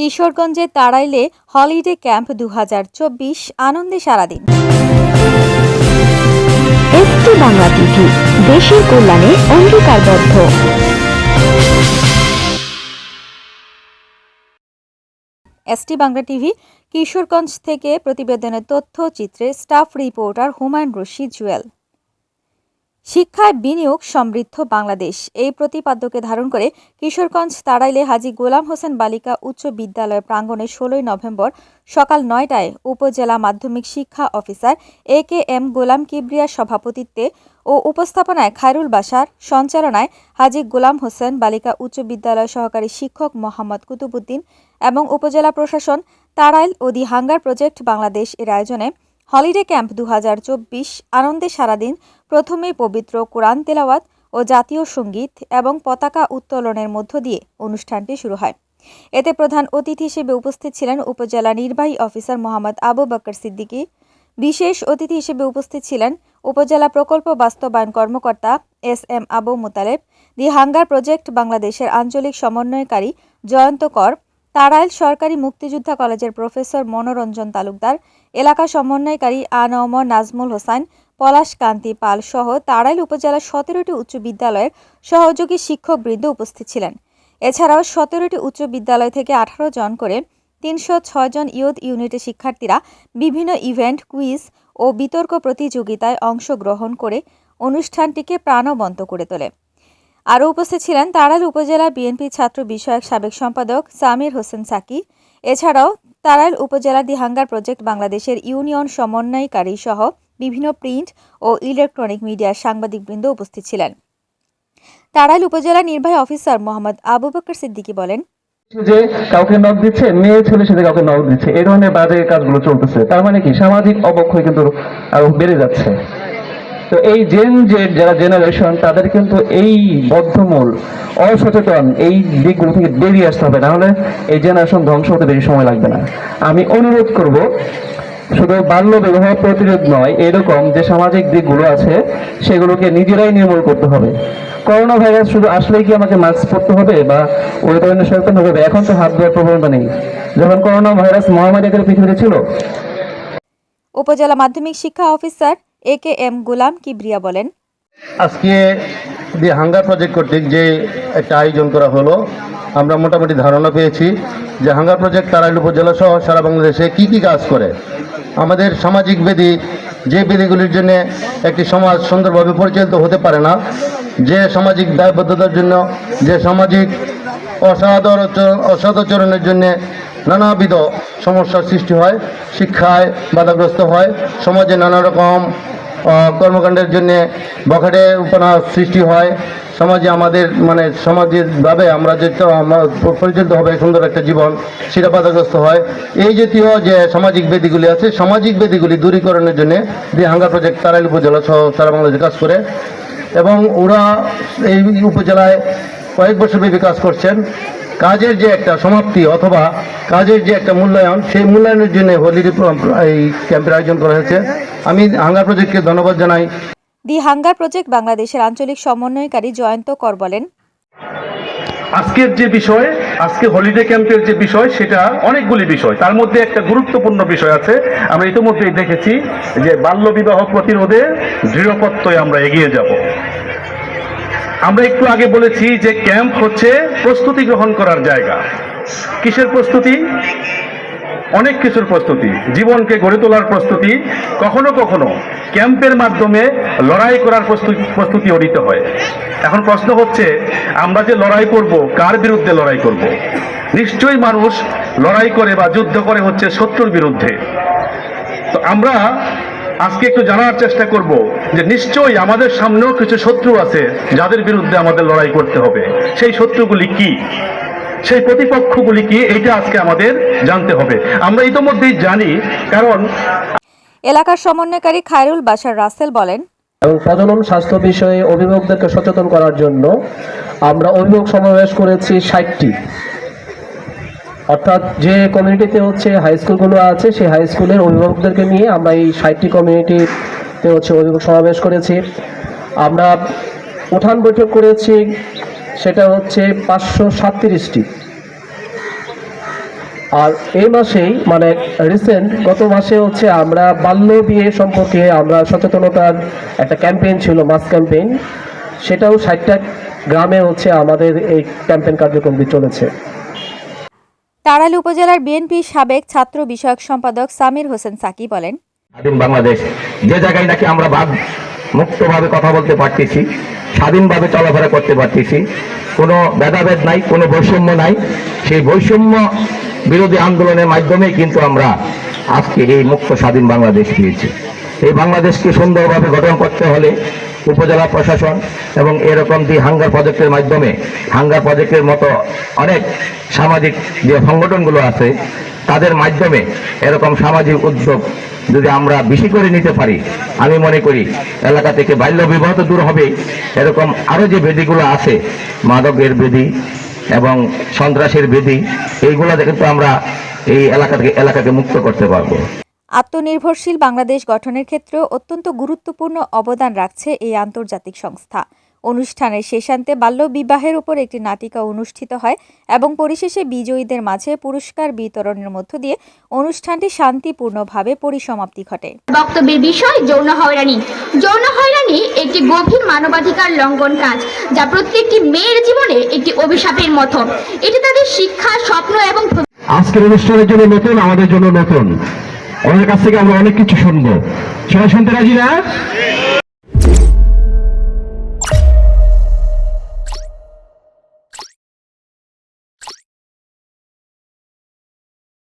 কিশোরগঞ্জে তাড়াইলে holiday camp দু হাজার চব্বিশ আনন্দে সারাদিন। এসটি বাংলা টিভি দেশের কল্যাণে অঙ্গীকারবদ্ধ। এসটি বাংলা টিভি কিশোরগঞ্জ থেকে প্রতিবেদনের তথ্যচিত্রে স্টাফ রিপোর্টার হুমায়ুন রশিদ জুয়েল। শিক্ষায় বিনিয়োগ সমৃদ্ধ বাংলাদেশ। এই প্রতিপাদ্যকে ধারণ করে কিশোরগঞ্জ তাড়াইলে হাজি গোলাম হোসেন বালিকা উচ্চ বিদ্যালয় প্রাঙ্গণে ষোলোই নভেম্বর সকাল নয়টায় উপজেলা মাধ্যমিক শিক্ষা অফিসার এ কে এম গোলাম কিবরিয়ার সভাপতিত্বে ও উপস্থাপনায় খায়রুল বাসার সঞ্চালনায় হাজী গোলাম হোসেন বালিকা উচ্চ বিদ্যালয় সহকারী শিক্ষক মোহাম্মদ কুতুবুদ্দিন এবং উপজেলা প্রশাসন তাড়াইল ও দি হাঙ্গার প্রজেক্ট বাংলাদেশ এর আয়োজনে হলিডে ক্যাম্প দু হাজার চব্বিশ আনন্দে সারাদিন প্রথমেই পবিত্র কোরআন তেলাওয়াত ও জাতীয় সংগীত এবং পতাকা উত্তোলনের মধ্য দিয়ে অনুষ্ঠানটি শুরু হয়। এতে প্রধান অতিথি হিসেবে উপস্থিত ছিলেন উপজেলা নির্বাহী অফিসার মোহাম্মদ আবু বকর সিদ্দিকী, বিশেষ অতিথি হিসেবে উপস্থিত ছিলেন উপজেলা প্রকল্প বাস্তবায়ন কর্মকর্তা S M Abu Mutaleb, the hunger project বাংলাদেশের আঞ্চলিক সমন্বয়কারী জয়ন্ত কর তাড়াইল সরকারি মুক্তিযোদ্ধা কলেজের প্রফেসর মনোরঞ্জন তালুকদার, এলাকা সমন্বয়কারী আনম নাজমুল হোসাইন, পলাশ কান্তি পাল সহ তাড়াইল উপজেলার সতেরোটি উচ্চ বিদ্যালয়ের সহযোগী শিক্ষকবৃন্দ উপস্থিত ছিলেন। এছাড়াও সতেরোটি উচ্চ বিদ্যালয় থেকে আঠারো জন করে তিনশো জন ইয়ুথ ইউনিটের শিক্ষার্থীরা বিভিন্ন ইভেন্ট, কুইজ ও বিতর্ক প্রতিযোগিতায় অংশগ্রহণ করে অনুষ্ঠানটিকে প্রাণবন্ত করে তোলে। আরও উপস্থিত ছিলেন তাড়াইল উপজেলা বিএনপি ছাত্র বিষয়ক সাবেক সম্পাদক সামির হোসেন সাকি। এছাড়াও তাড়াইল উপজেলার দি হাঙ্গার প্রজেক্ট বাংলাদেশের ইউনিয়ন সমন্বয়কারী সহ বিভিন্ন প্রিন্ট ও ইলেকট্রনিক মিডিয়ার সাংবাদিকবৃন্দ উপস্থিত ছিলেন। তাড়াইল উপজেলা নির্বাহী অফিসার মোহাম্মদ আবু বকর সিদ্দিকী বলেন, যে কাউকে নক দিচ্ছে, মেয়ে ছেলে সাথে কাউকে নক দিচ্ছে এই ধরনের বাজে কাজগুলো চলতেছে। তার মানে কি? সামাজিক অবক্ষয় কিন্তু আরও বেড়ে যাচ্ছে। তো এই জেন যে যারা জেনারেশন তাদের কিন্তু এই বদ্ধমূল, অসচেতন এই দিকগুলো থেকে বেরিয়ে আসতে হবে, নাহলে এই জেনারেশন ধ্বংস হতে বেশি সময় লাগবে না। আমি অনুরোধ করব, শুধু বাল্য বিবাহ প্রতিরোধ নয়, এরকম যে সামাজিক দিকগুলো আছে, সেগুলোকে নিজেরাই নির্মূল করতে হবে। করোনা ভাইরাস শুধু আসলেই কি আমাকে মাস্ক পরতে হবে, বা ওই ধরনের সচেতন হবে? এখন তো হাত ধোয়ার প্রবণতা নেই। যখন করোনা ভাইরাস মহামারী পৃথিবীতে ছিল, উপজেলা মাধ্যমিক শিক্ষা officer A K M Golam Kibria বলেন, আজকে দি হাঙ্গার প্রজেক্ট কর্তৃক যে একটা আয়োজন করা হলো, আমরা মোটামুটি ধারণা পেয়েছি যে হাঙ্গার প্রজেক্ট তারাইল উপজেলা সহ সারা বাংলাদেশে কি কি কাজ করে। আমাদের সামাজিক বেদি যে বেদিগুলির জন্য একটি সমাজ সুন্দরভাবে পরিচালিত হতে পারে না, যে সামাজিক দায়বদ্ধতার জন্য, যে সামাজিক অসাদর অসদাচরণের জন্য নানাবিধ সমস্যার সৃষ্টি হয়, শিক্ষায় বাধাগ্রস্ত হয়, সমাজে নানা রকম কর্মকাণ্ডের জন্যে বখাটে উপন্যাস সৃষ্টি হয়। সমাজে আমাদের মানে সামাজিকভাবে আমরা যে তো আমরা পরিচালিত হবে সুন্দর একটা জীবন, সেটা বাধাগ্রস্ত হয়। এই জাতীয় যে সামাজিক বেদিগুলি আছে, সামাজিক বেদিগুলি দূরীকরণের জন্য যে হাঙ্গা প্রজেক্ট তারাইল উপজেলা সহ সারা বাংলাদেশে কাজ করে, এবং ওরা এই উপজেলায় কয়েক বছর কাজ করছেন। কাজের যে একটা সমাপ্তি অথবা কাজের যে একটা মূল্যায়ন সেই মূল্যায়নের জন্য হোলিডে এই ক্যাম্পের আয়োজন করা হয়েছে। আমি হাঙ্গার প্রজেক্টকে ধন্যবাদ জানাই। দি হাঙ্গার প্রজেক্ট বাংলাদেশের আঞ্চলিক সমন্বয়কারী জয়ন্ত কর বলেন। আজকের যে বিষয় আজকে হলিডে ক্যাম্পের যে বিষয় সেটা অনেকগুলি বিষয়। তার মধ্যে একটা গুরুত্বপূর্ণ বিষয় আছে। আমরা ইতিমধ্যেই দেখেছি যে বাল্য বিবাহ প্রতিরোধে দৃঢ়পত্তয় আমরা এগিয়ে যাব। আমরা একটু আগে বলেছি যে ক্যাম্প হচ্ছে প্রস্তুতি গ্রহণ করার জায়গা। কিসের প্রস্তুতি? অনেক কিছুর প্রস্তুতি। জীবনকে গড়ে তোলার প্রস্তুতি। কখনো কখনো ক্যাম্পের মাধ্যমে লড়াই করার প্রস্তুতি প্রস্তুতিও নিতে হয়। এখন প্রশ্ন হচ্ছে, আমরা যে লড়াই করব, কার বিরুদ্ধে লড়াই করব? নিশ্চয়ই মানুষ লড়াই করে বা যুদ্ধ করে হচ্ছে শত্রুর বিরুদ্ধে। তো আমরা আজকে একটু জানার চেষ্টা করব যে নিশ্চয়ই আমাদের সামনেও কিছু শত্রু আছে যাদের বিরুদ্ধে আমাদের লড়াই করতে হবে। সেই শত্রুগুলি কি? সেই প্রতিপক্ষগুলি কি? এটা আজকে আমাদের জানতে হবে। আমরা ইতোমধ্যেই জানি কারণ এলাকার সমন্বয়কারী খায়রুল বাসার রাসেল বলেন এবং প্রজনন স্বাস্থ্য বিষয়ে অভিভাবকদেরকে সচেতন করার জন্য আমরা অভিভাবক সমাবেশ করেছি ষাটটি। অর্থাৎ যে কমিউনিটিতে হচ্ছে হাই স্কুলগুলো আছে, সেই হাই স্কুলের অভিভাবকদেরকে নিয়ে আমরা এই ষাটটি কমিউনিটিতে হচ্ছে অভিভাবক সমাবেশ করেছি। আমরা উঠান বৈঠক করেছি, সেটা হচ্ছে পাঁচশো সাতত্রিশটি। আর এই মাসেই মানে রিসেন্ট গত মাসে হচ্ছে আমরা বাল্য বিয়ে সম্পর্কে আমরা সচেতনতার একটা ক্যাম্পেইন ছিল মাস ক্যাম্পেইন সেটাও ষাটটা গ্রামে হচ্ছে আমাদের এই ক্যাম্পেইন কার্যক্রমটি চলেছে। তাড়াইল উপজেলার বিএনপির সাবেক ছাত্র বিষয়ক সম্পাদক সামির হোসেন সাকি বলেন, স্বাধীন বাংলাদেশ, যে জায়গায় নাকি আমরা বাদ মুক্তভাবে কথা বলতে পারতেছি, স্বাধীনভাবে চলাফেরা করতে পারতেছি, কোনো ভেদাভেদ নাই, কোনো বৈষম্য নাই, সেই বৈষম্য বিরোধী আন্দোলনের মাধ্যমে কিন্তু আমরা আজকে এই মুক্ত স্বাধীন বাংলাদেশ পেয়েছি। এই বাংলাদেশকে সুন্দরভাবে গঠন করতে হলে উপজেলা প্রশাসন এবং এরকম যে হাঙ্গার প্রজেক্টের মাধ্যমে, হাঙ্গার প্রজেক্টের মতো অনেক সামাজিক যে সংগঠনগুলো আছে, তাদের মাধ্যমে এরকম সামাজিক উদ্যোগ যদি আমরা বেশি করে নিতে পারি, আমি মনে করি এলাকা থেকে বাল্য বিবাহ তো দূর হবে এরকম আরও যে বেদিগুলো আছে, মাদকের বেদি এবং সন্ত্রাসের বেদি এইগুলো কিন্তু আমরা এই এলাকা থেকে এলাকাকে মুক্ত করতে পারব। আত্মনির্ভরশীল বাংলাদেশ গঠনের ক্ষেত্রেও অত্যন্ত গুরুত্বপূর্ণ অবদান রাখছে এই আন্তর্জাতিক সংস্থা। অনুষ্ঠানের শেষান্তে বাল্যবিবাহের উপর একটি নাটিকা অনুষ্ঠিত হয় এবং পরিশেষে বিজয়ীদের মাঝে পুরস্কার বিতরণের মধ্য দিয়ে অনুষ্ঠানটি শান্তিপূর্ণভাবে পরিসমাপ্তি ঘটে। বক্তব্যের বিষয় যৌন হয়রানি। যৌন হয়রানি একটি গভীর মানবাধিকার লঙ্ঘন কাজ যা প্রত্যেকটি মেয়ের জীবনে একটি অভিশাপের মতো। এটি তাদের শিক্ষা স্বপ্ন এবং আজকের অনুষ্ঠানের জন্য নতুন আমাদের জন্য নতুন। ওনার কাছ থেকে আমরা অনেক কিছু শুনব। সবাই শুনতে রাজি না?